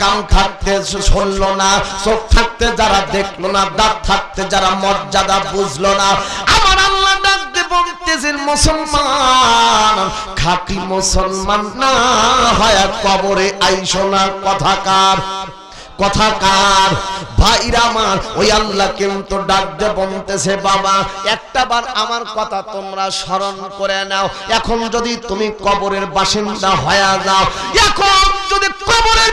কান থাকতে শুনলো না, চোখ থাকতে যারা দেখল না, দাঁত থাকতে যারা মর্যাদা বুঝলো না। আমার আল্লাহ বলতেছেন, মুসলমান মুসলমান না কবরে আইসো না কথাকার আমার, ওই আল্লাহ কিন্তু ডাক দিয়ে বলতেছে, বাবা, একটা বার আমার কথা তোমরা স্মরণ করে নাও। এখন যদি তুমি কবরের বাসিন্দা হয়ে যাও, এখন যদি কবরের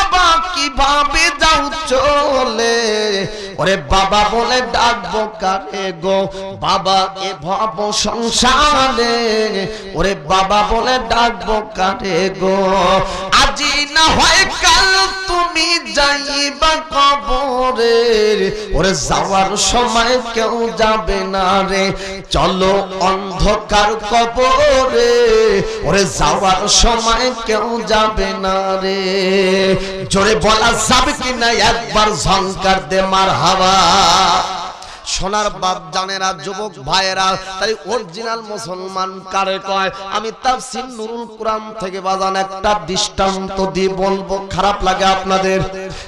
ওরে বাবা বলে ডাকবো কারে গো? বাবা এ ভাবো সংসারে ওরে বাবা বলে ডাকবো কারে গো? আজি না হয় কাল তুমি যাইবা কবরে ওরে যাওয়ার সময় কেউ যাবে না রে। চলো অন্ধকার কবরে। ওরে যাওয়ার সময় কেউ যাবে না রে। জোরে বলা যাবে কি না একবার ঝংকার দে মার হাওয়া সোনার বাপ জানেরা, যুবক ভাইয়েরা, তাই অরিজিনাল মুসলমান কারে কয়? আমি তাফসীর নুরুল কোরআন থেকে বাজান একটা দৃষ্টান্ত দিয়ে বলব, খারাপ লাগে আপনাদের?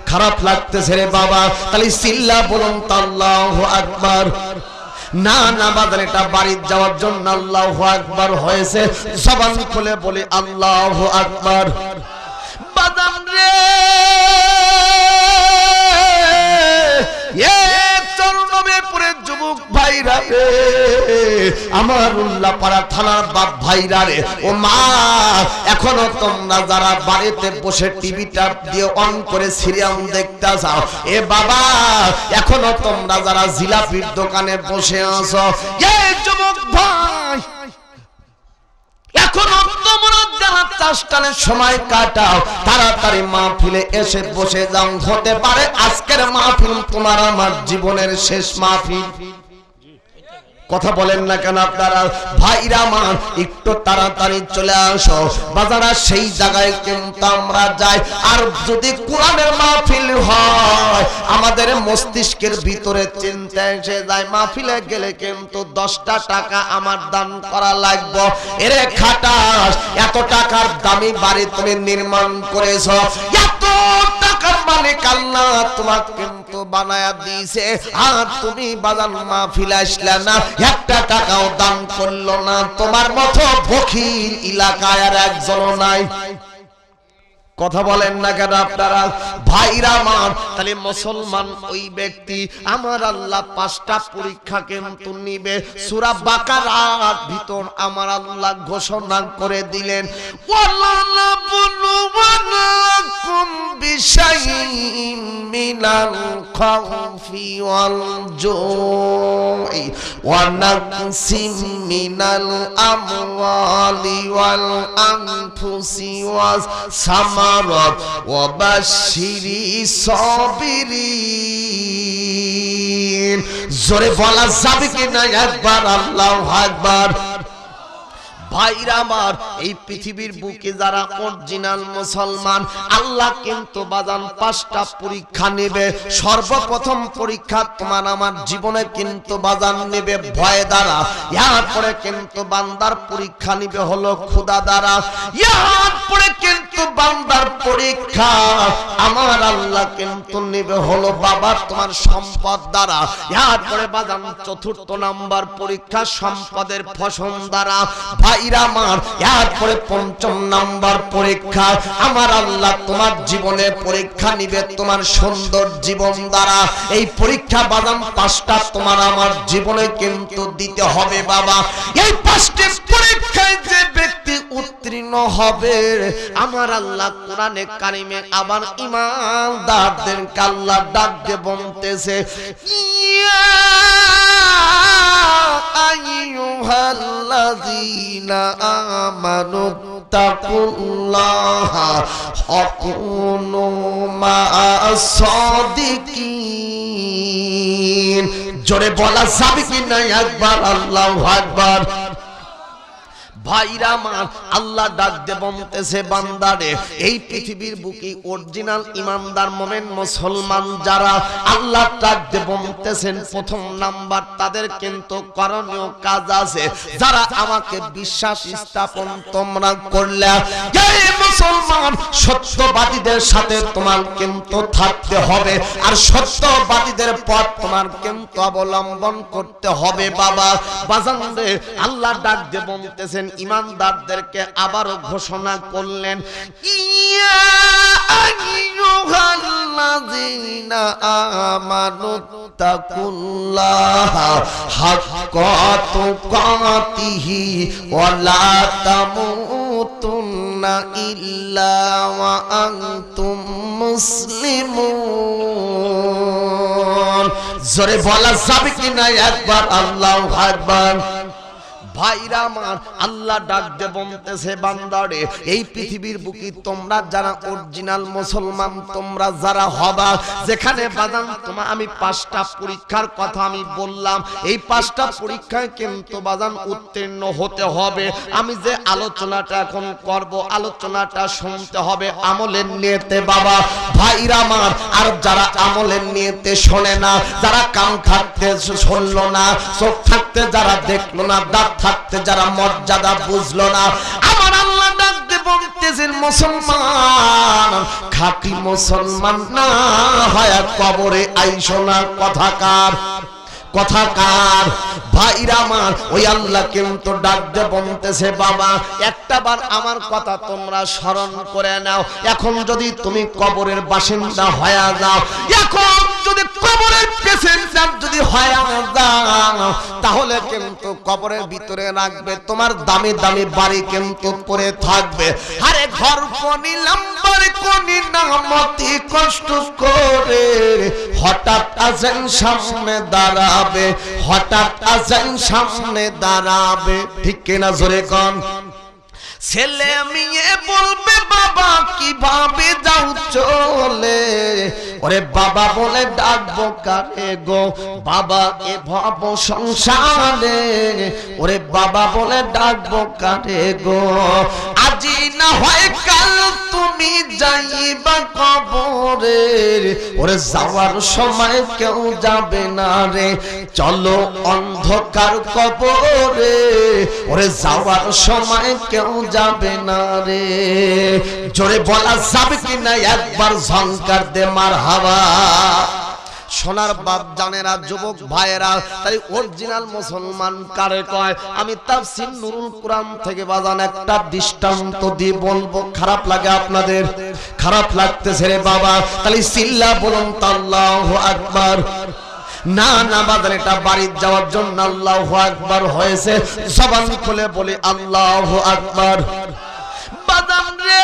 খারাপ লাগতেছে রে বাবা, তাহলে সিল্লা বলুন তো আল্লাহু আকবার। না না বাদান এটা বাড়ির যাওয়ার জন্য আল্লাহ আকবার হয়েছে। জবান খুলে বলি আল্লাহ আকবার। বাদাম রে! চরণমেপুরের যুবক ভাইরা রে। আমার থানার বাপ ভাইরা রে। ও মা, এখনও তোমরা যারা বাড়িতে বসে টিভিটা দিয়ে অন করে সিরিয়াল দেখতে যাও এ বাবা, এখনও তোমরা যারা জিলাপির দোকানে বসে আছো, এ যুবক ভাই, এখনও তোমরা চাষকালের সময় কাটাও। তাড়াতাড়ি মাহফিলে এসে বসে যাও। হতে পারে আজকের মাহফিল তোমার আমার জীবনের শেষ মাহফিল। কথা বলেন না কেন আপনারা? ভাইরা আমার, একটু তাড়াতাড়ি চলে আসো। বাজারা সেই জায়গায় কিন্তু আমরা যাই। আর যদি কোরআনের মাহফিল হয়, আমাদের মস্তিষ্কের ভিতরে চিন্তা এসে যায়, মাহফিলে গেলে কিন্তু দশটা টাকা আমার দান করা লাগবে। এরে খাটাস, এত টাকার দামি বাড়ি তুমি নির্মাণ করেছ। এত টাকার তোমাকে কিন্তু বানায়া দিয়েছে। আর তুমি বাজান মাহফিল আসলে না, একটা টাকাও দান করল না। তোমার মতো ফকির এলাকায় আর একজনও নাই। কথা বলেন না কেন আপনারা? ভাইরা আমার, তাহলে মুসলমান ওই ব্যক্তি আমার আল্লাহ পাঁচটা পরীক্ষা কিন্তু নিবে। সূরা বাকারার ভিতর আমার আল্লাহ ঘোষণা করে দিলেন মিনাল খাউফি ওয়াল জুই ওয়া নাকসিম মিনাল ওয়াস সামারাত ওয়া বাশশিরি সাবিরিন জোরে বলা যাবে কি না একবার আল্লাহু আকবার। ভাইরা আমার, এই পৃথিবীর বুকে যারা অরিজিনাল মুসলমান, আল্লাহ কিন্তু বাজান পাঁচটা পরীক্ষা নেবে। সর্বপ্রথম পরীক্ষা তোমার আমার জীবনে কিন্তু বাজান নেবে ভয় দ্বারা। এরপরে কিন্তু বান্দার পরীক্ষা হলো দ্বারা। কিন্তু বান্দার পরীক্ষা আমার আল্লাহ কিন্তু নেবে হলো বাবা তোমার সম্পদ দ্বারা। এরপরে বাজান চতুর্থ নাম্বার পরীক্ষা সম্পদের ফসল দ্বারা। পঞ্চম নাম্বার পরীক্ষা। আমার আল্লাহ তোমার জীবনে পরীক্ষা নিবে তোমার সুন্দর জীবন দ্বারা। এই পরীক্ষা বাদাম পাঁচটা তোমার আমার জীবনে কিন্তু দিতে হবে, বাবা। এই পাঁচটি যে ব্যক্তি উত্তীর্ণ হবে, আমার আল্লাহ কোরআনে কারিমে আবার ইমানদারদের কাল্লা ডাক দিয়ে বলতেছে সাদিকিন জোরে বলা যাবে কি না একবার আল্লাহ একবার ভাইরা আমার আল্লাহ ডাক দে বলতেছে বান্দারে। এই পৃথিবীর বুকে অরিজিনাল ইমানদার মোমেন মুসলমান যারা, আল্লাহ প্রথম নাম্বার তাদের কিন্তু করণীয় কাজ আছে। যারা আমাকে বিশ্বাস স্থাপন তোমরা করলে। মুসলমান, সত্যবাদীদের সাথে তোমার কিন্তু থাকতে হবে। আর সত্যবাদীদের পথ তোমার কিন্তু অবলম্বন করতে হবে, বাবা। বাজান আল্লাহ ডাক দে বলতেছেন ইমানদারদেরকে আবারও ঘোষণা করলেন মুসলিমুন। জোরে বলা যাবে কিনা একবার? আল্লাহু আকবার। ভাইরা আমার, আল্লাহ ডাক দে বান্দারে, এই পৃথিবীর বুকি তোমরা যারা অরিজিনাল মুসলমান, তোমরা যারা হবা, যেখানে বাদাম তোমার আমি পাঁচটা পরীক্ষার কথা আমি বললাম, এই পাঁচটা পরীক্ষায় কিন্তু বাদাম উত্তীর্ণ হতে হবে। আমি যে আলোচনাটা এখন করব, আলোচনাটা শুনতে হবে আমলের নিয়েতে, বাবা। ভাইরা আমার, আর যারা আমলের নিয়েতে শোনে না, যারা কান থাকতে শুনলো না, চোখ থাকতে যারা দেখল না, দাঁত থাকতে যারা মর্যাদা বুঝলো না, আমার আল্লাহ ডাকতে বলতেছেন, মুসলমান, খাঁটি মুসলমান না, হয় কবরে আইসো না কথাকার কথাকার ভাইরা আমার, ওই আল্লাহ কিন্তু ডাক দে বলতেছে, বাবা, একটা বার আমার কথা তোমরা স্মরণ করে নাও। এখন যদি তুমি কবরের বাসিন্দা হয়ে যাও, এখন যদি কবরের পেশেন্টার যদি হয়ে যাও, তাহলে কিন্তু কবরের ভিতরে রাখবে, তোমার দামি দামি বাড়ি কিন্তু পরে থাকবে। আরে ঘর নিলাম বাড়ি কোনি নামতি কষ্ট করে হঠাৎ আসেন সামনে দাঁড়াবে, হঠাৎ আসেন সামনে দাঁড়াবে। ঠিক কিনা জোরে কন? ছেলে মেয়ে বলবে, বাবা, কীভাবে যাও চলে? ওরে বাবা বলে, ডাকবো কারে গো? বাবা, এ ভাব সংসারে। ওরে বাবা বলে, ডাকবো কারে গো? আজি না হয় কাল তুমি যাইবা কবরে। ওরে যাওয়ার সময় কেউ যাবে না রে। চলো অন্ধকার কবরে। ওরে যাওয়ার সময় কেউ যাবে না রে। জোরে বলা যাবে কি না একবার ঝংকার দে মার হাওয়া। সোনার বাপ জানেরা যুবক ভাইয়েরা, তাই অরিজিনাল মুসলমান কারে কয়? আমি তাফসির নুরুল কোরআন থেকে বাজান একটা দৃষ্টান্ত দিয়ে বলব, খারাপ লাগে আপনাদের? খারাপ লাগতেছে রে বাবা, তাহলে সিল্লা বলুন তো আল্লাহু আকবার। না না বাজার এটা বাড়ির যাওয়ার জন্য আল্লাহ আকবার হয়েছে। জবান খুলে বলি আল্লাহ আকবার। বাদাম রে!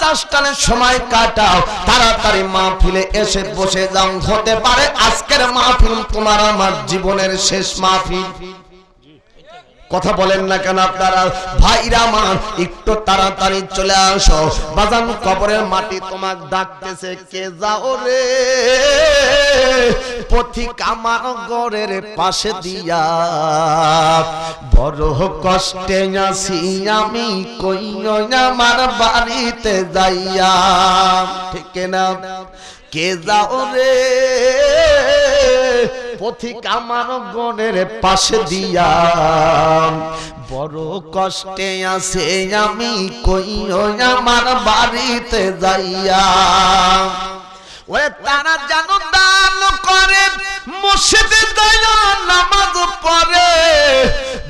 চাষটানের সময় কাটাও। তাড়াতাড়ি মাহফিলে এসে বসে যাও। হতে পারে আজকের মাহফিল তোমার আমার জীবনের শেষ মাহফিল। কথা বলেন না কেন আপনারা? ভাইরা আমার, একটু তাড়াতাড়ি চলে আসো। বাজান কবরের মাটি তোমাক ডাকতেছে, কে যাও রে? পথিক আমার গড়ের পাশে দিয়া, বড় কষ্টে আছি আমি কই আমার বাড়িতে যাইয়া। ঠিক না কে যাও রে? পথিক আমার গণের পাশে দিয়া। বড় কষ্টে আছে আমি কই আমার বাড়িতে যাইয়া। ওরে তারা জানো দান করে মসজিদে দয়া নামাজ পড়ে।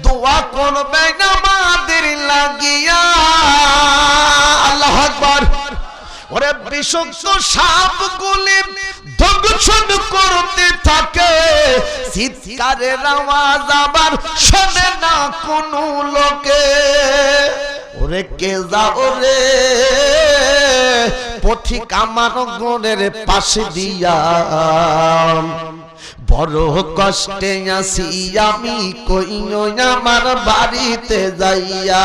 দোয়া করবে নামাদের লাগিয়া। আল্লাহ আকবার। ওরে বিষাক্ত সাপগুলি দংশন করতে থাকে। চিৎকারের আওয়াজ আবার শোনে না কোনো লোকে। ওরে কে যাও রে পথিক আমার গনের পাশে দিয়া। বড় কষ্টে আসি আমি কইও আমার বাড়িতে যাইয়া।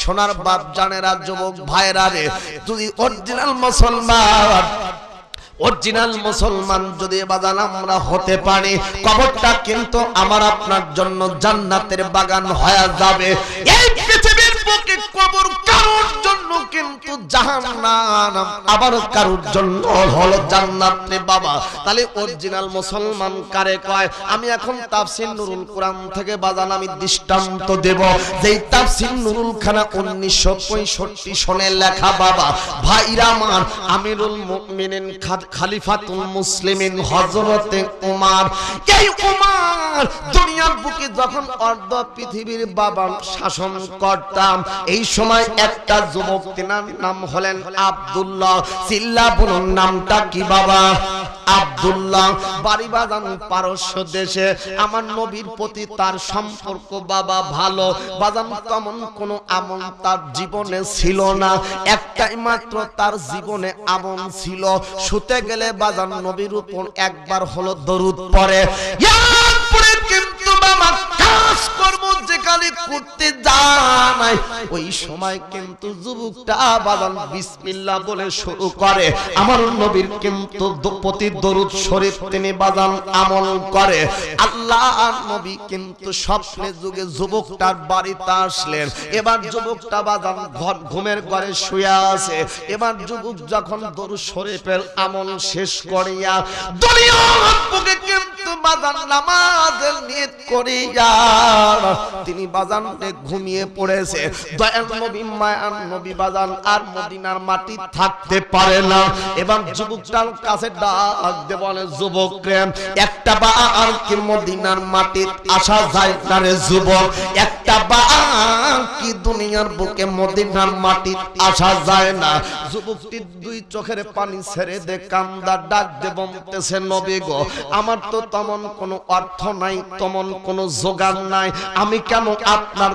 সোনার বাপ জানেরা, যুবক ভাইরা রে তুই অরিজিনাল মুসলমান অরিজিনাল মুসলমান যদি বাগান আমরা হতে পারি, কবরটা কিন্তু আমার আপনার জন্য জান্নাতের বাগান হয়ে যাবে। এই বুকে কবর কারোর জন্য কিন্তু জাহান্নাম, আবার কারোর জন্য হলো জান্নাত রে বাবা। তাহলে অরিজিনাল মুসলমান কারে কয়, আমি এখন তাফসির নুরুল কোরআন থেকে বাজান আমি দৃষ্টান্ত দেব। যেই তাফসির নুরুল খানা 1965 সনে লেখা, বাবা, ভাইরা আমার, আমিরুল মুমিনিন খালিফাতুল মুসলিমিন হযরতে উমার। এই উমার দুনিয়ার বুকে যখন অর্ধ পৃথিবীর বাবা শাসন করতাম এই সময় একটা যুবক তিনার নাম হলেন আব্দুল্লাহ। চিল্লা বলুন নামটা কি বাবা? আব্দুল্লাহ। বাড়ি বাগান পারস্য দেশে। আমার নবীর প্রতি তার সম্পর্ক বাবা ভালো। বাজান তেমন কোনো আমল তার জীবনে ছিল না। একটাই মাত্র তার জীবনে আমল ছিল। শুতে গেলে বাজান নবীর উপর একবার হলো দরুদ পড়ে। যেখানে করতে জানাই ওই সময় কিন্তু যুবকটা বাজান বিসমিল্লাহ বলে শুরু করে। আমার নবীর কিন্তু প্রতি দরুদ শরীফ তিনি বাজান আমল করে। আল্লাহ নবী কিন্তু স্বপ্নে যুগে যুবকটার বাড়িতে আসলেন। এবার যুবকটা বাজান ঘর ঘুমের ঘরে শুয়ে আছে। এবার যুবক যখন দরুদ শরীফের আমল শেষ করিয়া বুকে কিন্তু বাজান নামাজের নিয়ত করিয়া তিনি বাজানে ঘুমিয়ে পড়েছে। দয়াল নবী মায়ান নবী বাজান আর মদিনার মাটি থাকতে পারে না। এবং যুবকটার কাছে ডাক দে বলে যুবক একটা বা আর কি মদিনার মাটি আসা যায় না রে যুবক? একটা বা কি দুনিয়ার বুকে মদিনার মাটি আসা যায় না? যুবকটি দুই চোখের পানি ছেড়ে দে কান্দা ডাক দে বলতেছে, নবী গো, আমার তো তেমন কোনো অর্থ নাই, তেমন কোনো জোগান নাই। আমি কেন আপনার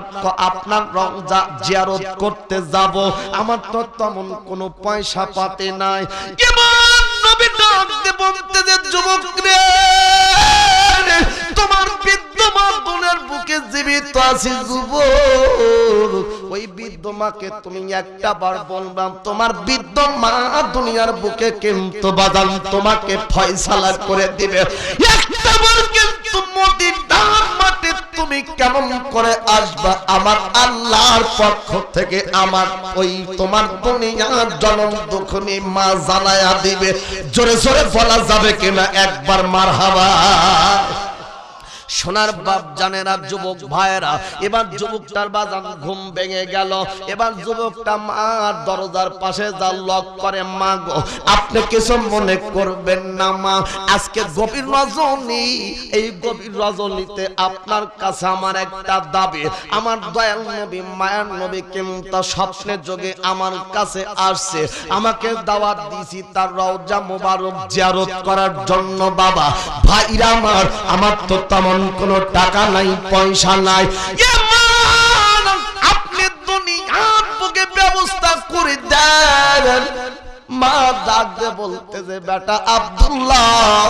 আপনার রমজা জিয়ারত করতে যাব। আমার তো তেমন কোনো পয়সা পাতে নাই। তোমার তুমি একটা বার তোমার দুনিয়ার বুকে কিন্তু বাদাম তোমাকে ফয়সালা করে দিবে। একটা বার কিন্তু তুমি কেমন করে আসবা? আমার আল্লাহর পক্ষ থেকে আমার ওই তোমার দুনিয়ার জনম দুঃখনি মা জানায়া দিবে। জোরে জোরে বলা যাবে কিনা? একবার মার হাবা সোনার বাপ জানেরা যুবক ভাইয়েরা। এবার যুবকটার বাজান ঘুম ভেঙে গেল। এবার যুবকটা মার দরজার পাশে যা লক করে, মা গো, আপনি কিছু মনে করবেন না, মা। আজকে গভীর রজনী। এই গভীর রজনীতে আপনার কাছে আমার একটা দাবি। আমার দয়াল নবী, মায়ার নবী কিন্তু স্বপ্নে যোগে আমার কাছে আসছে। আমাকে দাওয়াত দিছি তার রওজা মোবারক জিয়ারত করার জন্য, বাবা। ভাইরা আমার আমার তো তেমন কোনো টাকা নাই পয়সা নাই। আপনি দুনিয়ার বুকে ব্যবস্থা করে দেন। মা ডাকতে বলতে যে, বেটা আব্দুল্লাহ,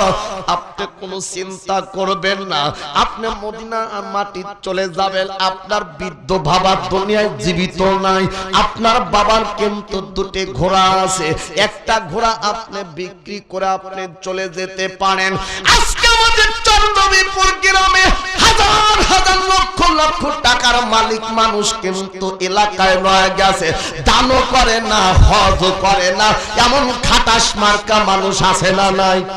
আপনি কোনো চিন্তা করবেন না। আপনি মদিনা মাটি চলে যাবেন। আপনার বৃদ্ধ বাবা দুনিয়ায় জীবিত নাই। আপনার বাবার কিন্তু দুটি ঘোড়া আছে। একটা ঘোড়া আপনি বিক্রি করে আপনি চলে যেতে পারেন। আজকে আমাদের চন্দ্রবীরপুর গ্রামে হাজার হাজার লক্ষ লক্ষ টাকার মালিক মানুষ কিন্তু এলাকায় নয় গেছে। দানও করে না হজ করে না। এমন খাটাস মার্কা মানুষ আছে না নাই?